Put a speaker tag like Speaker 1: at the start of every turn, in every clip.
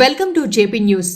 Speaker 1: Welcome to JP news.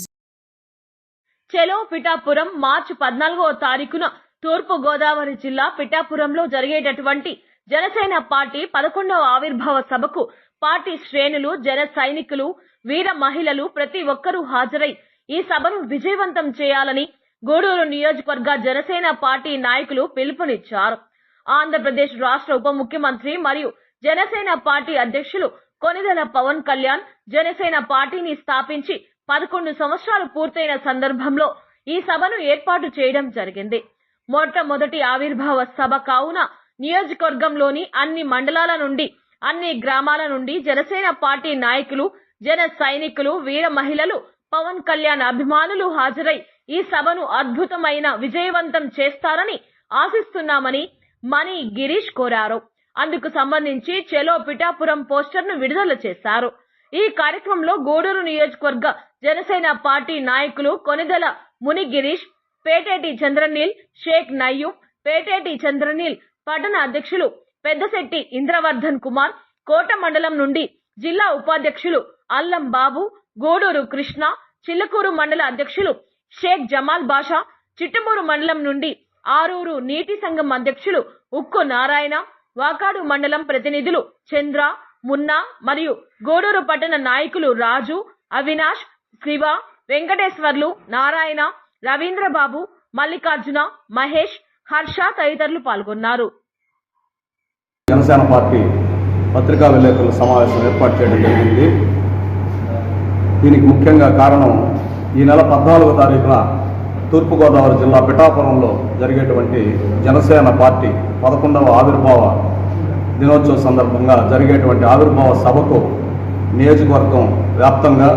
Speaker 2: చెలో పిఠాపురం మార్చి పద్నాలుగో తారీఖున తూర్పు గోదావరి జిల్లా పిఠాపురంలో జరిగేటటువంటి జనసేన పార్టీ పదకొండవ ఆవిర్భావ సభకు పార్టీ శ్రేణులు జన సైనికులు వీర మహిళలు ప్రతి ఒక్కరూ హాజరై ఈ సభను విజయవంతం చేయాలని గూడూరు నియోజకవర్గ జనసేన పార్టీ నాయకులు పిలుపునిచ్చారు. ఆంధ్రప్రదేశ్ రాష్ట్ర ఉప ముఖ్యమంత్రి మరియు జనసేన పార్టీ అధ్యక్షులు కొనిదెల పవన్ కళ్యాణ్ జనసేన పార్టీని స్థాపించి పదకొండు సంవత్సరాలు పూర్తయిన సందర్భంలో ఈ సభను ఏర్పాటు చేయడం జరిగింది. మొట్టమొదటి ఆవిర్భావ సభ కావున నియోజకవర్గంలోని అన్ని మండలాల నుండి అన్ని గ్రామాల నుండి జనసేన పార్టీ నాయకులు జన సైనికులు వీర మహిళలు పవన్ కళ్యాణ్ అభిమానులు హాజరై ఈ సభను అద్భుతమైన విజయవంతం చేస్తారని ఆశిస్తున్నామని మణి గిరీష్ కోరారు. అందుకు సంబంధించి చెలో పిఠాపురం పోస్టర్ను విడుదల చేశారు. ఈ కార్యక్రమంలో గూడూరు నియోజకవర్గ జనసేన పార్టీ నాయకులు కొనిదెల మునిగిరీష్ పేటేటి చంద్రనీల్ షేక్ నయ్యూబ్ పేటేటి చంద్రనీల్ పట్టణ అధ్యక్షులు పెద్దశెట్టి ఇంద్రవర్ధన్ కుమార్ కోట మండలం నుండి జిల్లా ఉపాధ్యక్షులు అల్లం బాబు గూడూరు కృష్ణ చిల్లకూరు మండల అధ్యక్షులు షేక్ జమాల్ బాషా చిట్టమూరు మండలం నుండి ఆరూరు నీటి సంఘం అధ్యక్షులు ఉక్కు నారాయణ వాకాడు మండలం ప్రతినిధులు చంద్ర మున్నా మరియు గూడూరు పట్టణ నాయకులు రాజు అవినాష్ శివ వెంకటేశ్వర్లు నారాయణ రవీంద్రబాబు మల్లికార్జున మహేష్ హర్ష తదితరులు పాల్గొన్నారు.
Speaker 3: జనసేన పార్టీ పత్రికా విలేకరుల సమావేశం ఏర్పాటు చేయడం జరిగింది. దీనికి ముఖ్యంగా కారణం ఈ నెల పద్నాలుగో తారీఖున తూర్పుగోదావరి జిల్లా పిఠాపురంలో జరిగేటువంటి జనసేన పార్టీ పదకొండవ ఆవిర్భావ దినోత్సవ సందర్భంగా జరిగేటువంటి ఆవిర్భావ సభకు నియోజకవర్గం వ్యాప్తంగా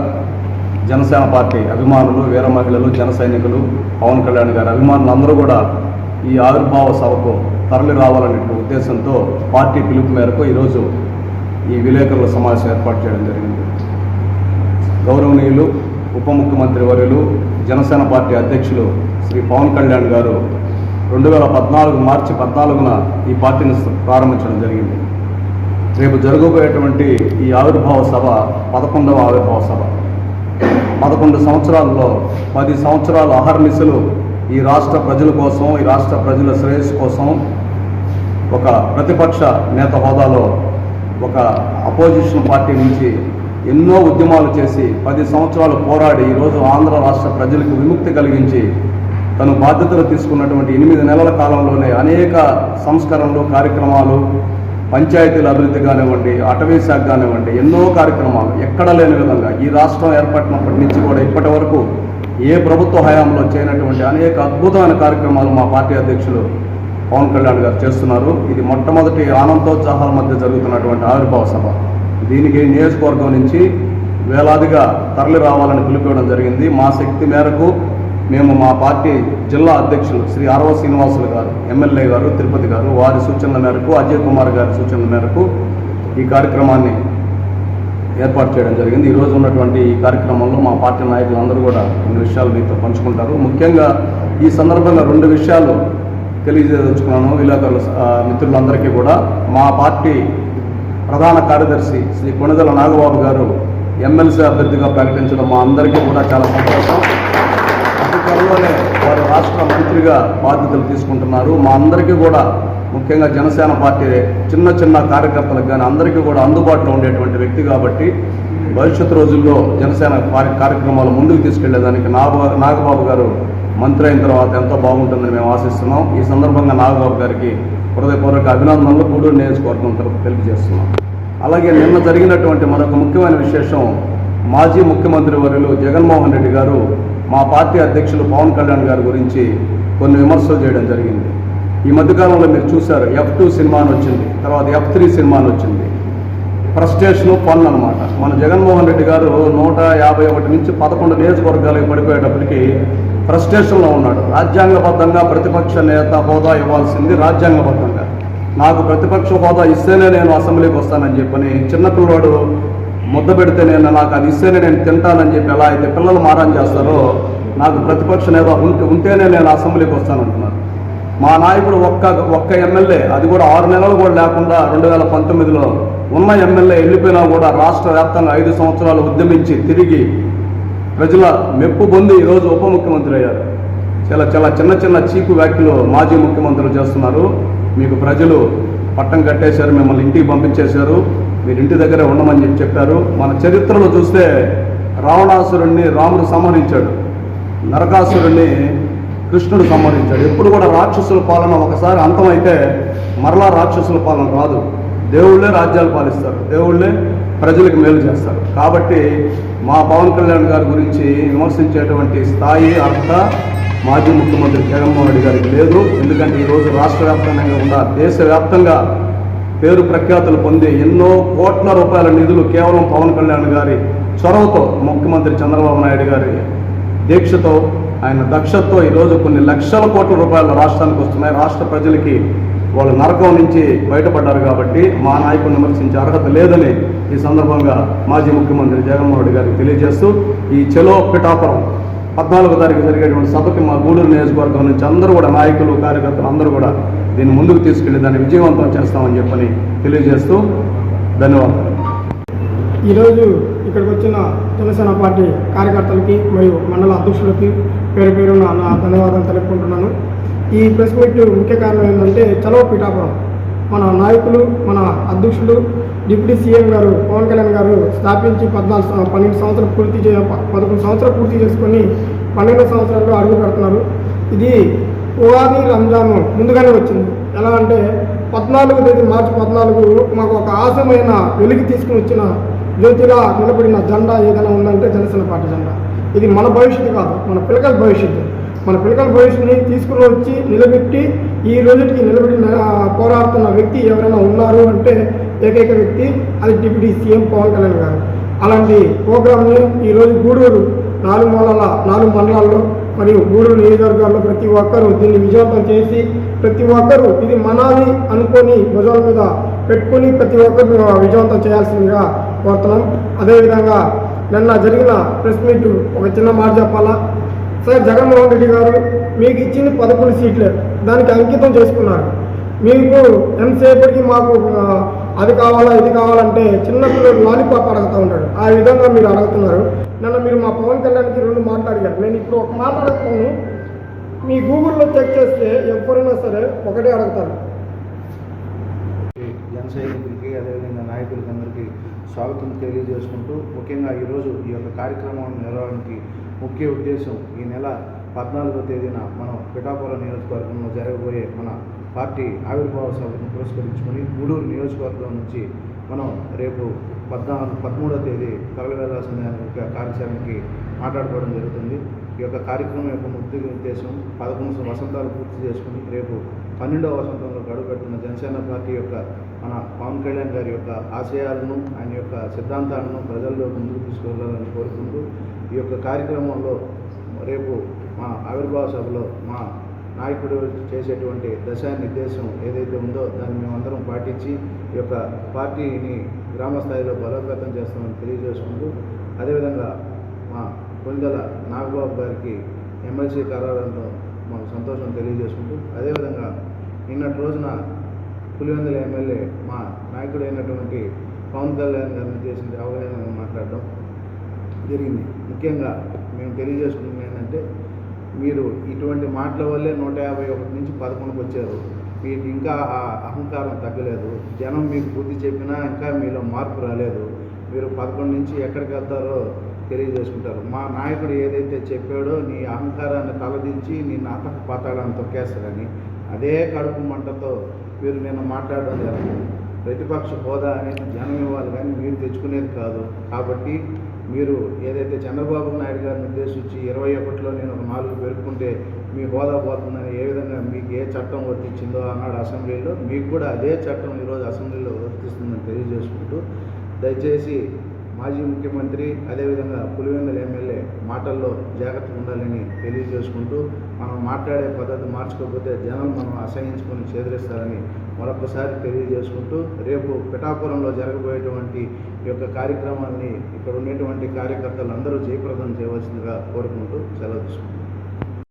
Speaker 3: జనసేన పార్టీ అభిమానులు వీర మహిళలు జన సైనికులు పవన్ కళ్యాణ్ గారి అభిమానులు అందరూ కూడా ఈ ఆవిర్భావ సభకు తరలి రావాలనే ఉద్దేశంతో పార్టీ పిలుపు మేరకు ఈరోజు ఈ విలేకరుల సమావేశం ఏర్పాటు చేయడం జరిగింది. గౌరవనీయులు ఉప ముఖ్యమంత్రి వర్యులు జనసేన పార్టీ అధ్యక్షులు శ్రీ పవన్ కళ్యాణ్ గారు రెండు వేల పద్నాలుగు మార్చి పద్నాలుగున ఈ పార్టీని ప్రారంభించడం జరిగింది. రేపు జరగబోయేటువంటి ఈ ఆవిర్భావ సభ పదకొండవ ఆవిర్భావ సభ. పదకొండు సంవత్సరాల్లో పది సంవత్సరాలు అహర్నిశలు ఈ రాష్ట్ర ప్రజల కోసం ఈ రాష్ట్ర ప్రజల శ్రేయస్సు కోసం ఒక ప్రతిపక్ష నేత హోదాలో ఒక అపోజిషన్ పార్టీ నుంచి ఎన్నో ఉద్యమాలు చేసి పది సంవత్సరాలు పోరాడి ఈరోజు ఆంధ్ర రాష్ట్ర ప్రజలకు విముక్తి కలిగించి తను బాధ్యతలు తీసుకున్నటువంటి ఎనిమిది నెలల కాలంలోనే అనేక సంస్కరణలు కార్యక్రమాలు పంచాయతీల అభివృద్ధి కానివ్వండి అటవీ శాఖ కానివ్వండి ఎన్నో కార్యక్రమాలు ఎక్కడ లేని విధంగా ఈ రాష్ట్రం ఏర్పడినప్పటి నుంచి కూడా ఇప్పటి వరకు ఏ ప్రభుత్వ హయాంలో చేయనటువంటి అనేక అద్భుతమైన కార్యక్రమాలు మా పార్టీ అధ్యక్షులు పవన్ కళ్యాణ్ గారు చేస్తున్నారు. ఇది మొట్టమొదటి ఆనందోత్సాహాల మధ్య జరుగుతున్నటువంటి ఆవిర్భావ సభ. దీనికి నియోజకవర్గం నుంచి వేలాదిగా తరలి రావాలని పిలుపుకోవడం జరిగింది. మా శక్తి మేరకు మేము మా పార్టీ జిల్లా అధ్యక్షులు శ్రీ అరవ శ్రీనివాసులు గారు ఎమ్మెల్యే గారు తిరుపతి గారు వారి సూచనల మేరకు అజయ్ కుమార్ గారి సూచనల మేరకు ఈ కార్యక్రమాన్ని ఏర్పాటు చేయడం జరిగింది. ఈరోజు ఉన్నటువంటి ఈ కార్యక్రమంలో మా పార్టీ నాయకులు అందరూ కూడా కొన్ని విషయాలు మీతో పంచుకుంటారు. ముఖ్యంగా ఈ సందర్భంగా రెండు విషయాలు తెలియజేయదలుచుకున్నాను. విలేకరుల మిత్రులందరికీ కూడా మా పార్టీ ప్రధాన కార్యదర్శి శ్రీ కొణిదల నాగబాబు గారు ఎమ్మెల్సీ అభ్యర్థిగా ప్రకటించడం మా అందరికీ కూడా చాలా సంతోషం. అతి త్వరలోనే వారు రాష్ట్ర మంత్రిగా బాధ్యతలు తీసుకుంటున్నారు. మా అందరికీ కూడా ముఖ్యంగా జనసేన పార్టీ చిన్న చిన్న కార్యకర్తలకు కానీ అందరికీ కూడా అందుబాటులో ఉండేటువంటి వ్యక్తి కాబట్టి భవిష్యత్ రోజుల్లో జనసేన కార్యక్రమాలు ముందుకు తీసుకెళ్ళేదానికి నాగ నాగబాబు గారు మంత్రి అయిన తర్వాత ఎంతో బాగుంటుందని మేము ఆశిస్తున్నాం. ఈ సందర్భంగా నాగబాబు గారికి హృదయపూర్వక అభినందనలు గూడూరు నియోజకవర్గం తరపు తెలియజేస్తున్నాం. అలాగే నిన్న జరిగినటువంటి మరొక ముఖ్యమైన విశేషం మాజీ ముఖ్యమంత్రి వర్యులు జగన్మోహన్ రెడ్డి గారు మా పార్టీ అధ్యక్షులు పవన్ కళ్యాణ్ గారి గురించి కొన్ని విమర్శలు చేయడం జరిగింది. ఈ మధ్యకాలంలో మీరు చూశారు ఎఫ్ టూ సినిమా అని వచ్చింది తర్వాత ఎఫ్ త్రీ సినిమా అని వచ్చింది. ప్రస్టేషన్ ఫన్ అనమాట మన జగన్మోహన్ రెడ్డి గారు నూట యాభై ఒకటి నుంచి పదకొండు నియోజకవర్గాలకు పడిపోయేటప్పటికి ఫ్రస్ట్రేషన్లో ఉన్నాడు. రాజ్యాంగబద్ధంగా ప్రతిపక్ష నేత హోదా ఇవ్వాల్సింది రాజ్యాంగబద్ధంగా. నాకు ప్రతిపక్ష హోదా ఇస్తేనే నేను అసెంబ్లీకి వస్తానని చెప్పని చిన్నపిల్లవాడు ముద్ద పెడితే నేను నాకు అది ఇస్తేనే నేను తింటానని చెప్పి ఎలా అయితే పిల్లలు మారం చేస్తారో నాకు ప్రతిపక్ష నేత ఉంటే ఉంటేనే నేను అసెంబ్లీకి వస్తానంటున్నాను మా నాయకుడు ఒక్క ఒక్క ఎమ్మెల్యే అది కూడా ఆరు నెలలు కూడా లేకుండా రెండు వేల పంతొమ్మిదిలో ఉన్న ఎమ్మెల్యే వెళ్ళిపోయినా కూడా రాష్ట్ర వ్యాప్తంగా ఐదు సంవత్సరాలు ఉద్యమించి తిరిగి ప్రజల మెప్పు పొంది ఈరోజు ఉప ముఖ్యమంత్రి అయ్యారు. చాలా చాలా చిన్న చిన్న చీపు వ్యాఖ్యలు మాజీ ముఖ్యమంత్రులు చేస్తున్నారు. మీకు ప్రజలు పట్టం కట్టేశారు మిమ్మల్ని ఇంటికి పంపించేశారు. మీరు ఇంటి దగ్గరే ఉండమని చెప్పి చెప్పారు. మన చరిత్రలో చూస్తే రావణాసురుణ్ణి రాముడు సంహరించాడు. నరకాసురుణ్ణి కృష్ణుడు సంహరించాడు. ఎప్పుడు కూడా రాక్షసుల పాలన ఒకసారి అంతమైతే మరలా రాక్షసుల పాలన రాదు. దేవుళ్ళే రాజ్యాలు పాలిస్తారు. దేవుళ్ళే ప్రజలకు మేలు చేస్తారు. కాబట్టి మా పవన్ కళ్యాణ్ గారి గురించి విమర్శించేటువంటి స్థాయి అర్హత మాజీ ముఖ్యమంత్రి జగన్మోహన్ రెడ్డి గారికి లేదు. ఎందుకంటే ఈరోజు రాష్ట్ర వ్యాప్తంగా ఉన్న దేశవ్యాప్తంగా పేరు ప్రఖ్యాతులు పొంది ఎన్నో కోట్ల రూపాయల నిధులు కేవలం పవన్ కళ్యాణ్ గారి చొరవతో ముఖ్యమంత్రి చంద్రబాబు నాయుడు గారి దీక్షతో ఆయన దక్షతో ఈరోజు కొన్ని లక్షల కోట్ల రూపాయల రాష్ట్రానికి వస్తున్నాయి. రాష్ట్ర ప్రజలకి వాళ్ళు నరకం నుంచి బయటపడ్డారు కాబట్టి మా నాయకుడిని విమర్శించే అర్హత లేదని ఈ సందర్భంగా మాజీ ముఖ్యమంత్రి జగన్మోహన్ రెడ్డి గారికి తెలియజేస్తూ ఈ చెలో పిఠాపురం పద్నాలుగో తారీఖు జరిగేటువంటి సభకి మా గూడూరు నియోజకవర్గం నుంచి అందరూ కూడా నాయకులు కార్యకర్తలు అందరూ కూడా దీన్ని ముందుకు తీసుకెళ్ళి దాన్ని విజయవంతం చేస్తామని చెప్పని తెలియజేస్తూ ధన్యవాదాలు.
Speaker 1: ఈరోజు ఇక్కడికి వచ్చిన జనసేన పార్టీ కార్యకర్తలకి మరియు మండల అధ్యక్షులకి పేరు పేరున నా ధన్యవాదాలు తెలుపుకుంటున్నాను. ఈ ప్రెస్ మీట్ ముఖ్య కారణం ఏంటంటే చలో పిఠాపురం. మన నాయకులు మన అధ్యక్షులు డిప్యూటీ సీఎం గారు పవన్ కళ్యాణ్ గారు స్థాపించి పద్నాలుగు పన్నెండు సంవత్సరాలు పూర్తి చే ప- పదకొండు సంవత్సరాలు పూర్తి చేసుకొని పన్నెండు సంవత్సరాల్లో అడుగు పెడుతున్నారు. ఇది ఉగాది రంజాన్ ముందుగానే వచ్చింది. ఎలా అంటే పద్నాలుగు తేదీ మార్చి పద్నాలుగు మాకు ఒక ఆశమైన వెలుగు తీసుకుని వచ్చిన జ్యోతిగా నిలబడిన జెండా ఏదైనా ఉందంటే జనసేన పార్టీ జెండా. ఇది మన భవిష్యత్తు కాదు మన పిల్లకల భవిష్యత్తు. మన పిల్లకల భవిష్యత్తుని తీసుకుని వచ్చి నిలబెట్టి ఈ రోజుకి నిలబడి పోరాడుతున్న వ్యక్తి ఎవరైనా ఉన్నారు అంటే ఏకైక వ్యక్తి అది డిప్యూటీ సీఎం పవన్ కళ్యాణ్ గారు. అలాంటి ప్రోగ్రామ్ని ఈరోజు గూడూరు నాలుగు మండల నాలుగు మండలాల్లో మరియు గూడూరు నియోజకవర్గాల్లో ప్రతి ఒక్కరూ దీన్ని విజయవంతం చేసి ప్రతి ఒక్కరూ ఇది మనాలి అనుకొని భుజాల మీద పెట్టుకొని ప్రతి ఒక్కరు విజయవంతం చేయాల్సిందిగా కోరుతున్నాం. అదేవిధంగా నిన్న జరిగిన ప్రెస్ మీట్ ఒక చిన్న మాట చెప్పాలా? సార్ జగన్మోహన్ రెడ్డి గారు మీకు ఇచ్చిన పదకొండు సీట్లే దానికి అంకితం చేసుకున్నారు. మీకు ఎంతసేపటికి మాకు అది కావాలా ఇది కావాలంటే చిన్న పిల్లలు లాలీపాప్ అడుగుతూ ఉంటాడు. ఆ విధంగా మీరు అడుగుతున్నారు. నన్ను మీరు మా పవన్ కళ్యాణ్కి రెండు మాట్లాడిగారు నేను ఇప్పుడు ఒక మాట అడుగుతాను. మీ గూగుల్లో చెక్ చేస్తే ఎవరైనా సరే ఒకటే అడుగుతారు.
Speaker 4: జనసైనికులకి అదేవిధంగా నాయకులకి అందరికీ స్వాగతం తెలియజేసుకుంటూ ముఖ్యంగా ఈరోజు ఈ యొక్క కార్యక్రమం నిర్వహణకి ముఖ్య ఉద్దేశం ఈ నెల పద్నాలుగో తేదీన మనం పిఠాపురం నియోజకవర్గంలో జరగబోయే మన పార్టీ ఆవిర్భావ సభను పురస్కరించుకొని గూడూరు నియోజకవర్గం నుంచి మనం రేపు పద్నాలుగు పదమూడో తేదీ తరలి వెళ్ళాల్సిన యొక్క కార్యాచరణకి మాట్లాడుకోవడం జరుగుతుంది. ఈ యొక్క కార్యక్రమం యొక్క ముఖ్య ఉద్దేశం పదకొండు వసంతాలు పూర్తి చేసుకుని రేపు పన్నెండవ వసంతంలో గడుపెట్టిన జనసేన పార్టీ యొక్క మన పవన్ కళ్యాణ్ గారి యొక్క ఆశయాలను ఆయన యొక్క సిద్ధాంతాలను ప్రజల్లో ముందుకు తీసుకెళ్ళాలని కోరుకుంటూ ఈ యొక్క కార్యక్రమంలో రేపు మా ఆవిర్భావ సభలో మా నాయకుడు చేసేటువంటి దశా నిర్దేశం ఏదైతే ఉందో దాన్ని మేమందరం పాటించి ఈ యొక్క పార్టీని గ్రామ స్థాయిలో బలోపేతం చేస్తామని తెలియజేసుకుంటూ అదేవిధంగా మా కొనిదల నాగబాబు గారికి ఎమ్మెల్సీ ఖరారంతో మాకు సంతోషం తెలియజేసుకుంటూ అదేవిధంగా నిన్నటి రోజున పులివెందుల ఎమ్మెల్యే మా నాయకుడు అయినటువంటి పవన్ కళ్యాణ్ గారిని చేసిన అవగాహన మాట్లాడడం జరిగింది. ముఖ్యంగా మేము తెలియజేసుకుంటున్నాం ఏంటంటే మీరు ఇటువంటి మాటల వల్లే నూట యాభై ఒకటి నుంచి పదకొండుకి వచ్చారు. మీకు ఇంకా ఆ అహంకారం తగ్గలేదు. జనం మీకు బుద్ధి చెప్పినా ఇంకా మీలో మార్పు రాలేదు. మీరు పదకొండు నుంచి ఎక్కడికి వెళ్తారో తెలియజేసుకుంటారు. మా నాయకుడు ఏదైతే చెప్పాడో నీ అహంకారాన్ని తలదించి నీ నాటక పాతాళాన్ని తొక్కేస్తారని అదే కడుపు మంటతో మీరు నేను మాట్లాడడం జరిగింది. ప్రతిపక్ష హోదా అనేది జనం ఇవ్వాలి కానీ మీరు తెచ్చుకునేది కాదు. కాబట్టి మీరు ఏదైతే చంద్రబాబు నాయుడు గారిని ఉద్దేశించి ఇరవై ఒకటిలో నేను ఒక నాలుగు పేర్కొంటే మీ హోదా పోతుందని ఏ విధంగా మీకు ఏ చట్టం వర్తించిందో అన్నాడు అసెంబ్లీలో మీకు కూడా అదే చట్టం ఈరోజు అసెంబ్లీలో వర్తిస్తుందని తెలియజేసుకుంటూ దయచేసి మాజీ ముఖ్యమంత్రి అదేవిధంగా పులివెందుల ఎమ్మెల్యే మాటల్లో జాగ్రత్త ఉండాలని తెలియజేసుకుంటూ మనం మాట్లాడే పద్ధతి మార్చుకోకపోతే జనం మనం అసహించుకొని చేదరిస్తారని మరొకసారి తెలియజేసుకుంటూ రేపు పిఠాపురంలో జరగబోయేటువంటి ఈ యొక్క కార్యక్రమాన్ని ఇక్కడ ఉండేటువంటి కార్యకర్తలు అందరూ జయప్రదం చేయవలసిందిగా కోరుకుంటూ సెలవు తీసుకుంటున్నాను.